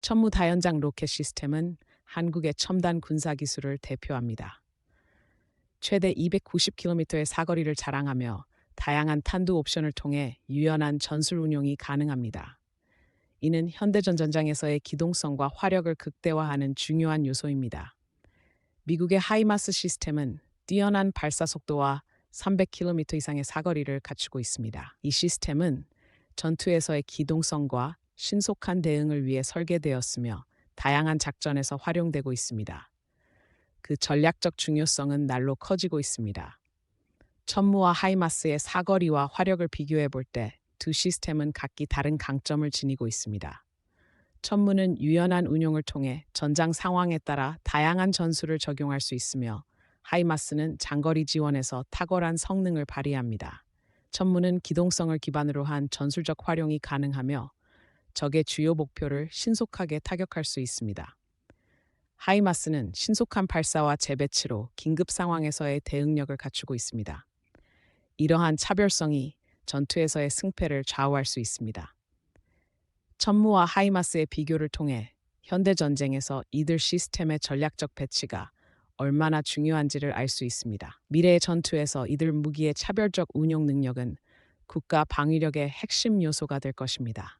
천무 다연장 로켓 시스템은 한국의 첨단 군사 기술을 대표합니다. 최대 290km의 사거리를 자랑하며 다양한 탄두 옵션을 통해 유연한 전술 운용이 가능합니다. 이는 현대전 전장에서의 기동성과 화력을 극대화하는 중요한 요소입니다. 미국의 하이마스 시스템은 뛰어난 발사 속도와 300km 이상의 사거리를 갖추고 있습니다. 이 시스템은 전투에서의 기동성과 신속한 대응을 위해 설계되었으며 다양한 작전에서 활용되고 있습니다. 그 전략적 중요성은 날로 커지고 있습니다. 천무와 하이마스의 사거리와 화력을 비교해 볼 때 두 시스템은 각기 다른 강점을 지니고 있습니다. 천무는 유연한 운용을 통해 전장 상황에 따라 다양한 전술을 적용할 수 있으며 하이마스는 장거리 지원에서 탁월한 성능을 발휘합니다. 천무는 기동성을 기반으로 한 전술적 활용이 가능하며 적의 주요 목표를 신속하게 타격할 수 있습니다. 하이마스는 신속한 발사와 재배치로 긴급 상황에서의 대응력을 갖추고 있습니다. 이러한 차별성이 전투에서의 승패를 좌우할 수 있습니다. 천무와 하이마스의 비교를 통해 현대 전쟁에서 이들 시스템의 전략적 배치가 얼마나 중요한지를 알 수 있습니다. 미래의 전투에서 이들 무기의 차별적 운용 능력은 국가 방위력의 핵심 요소가 될 것입니다.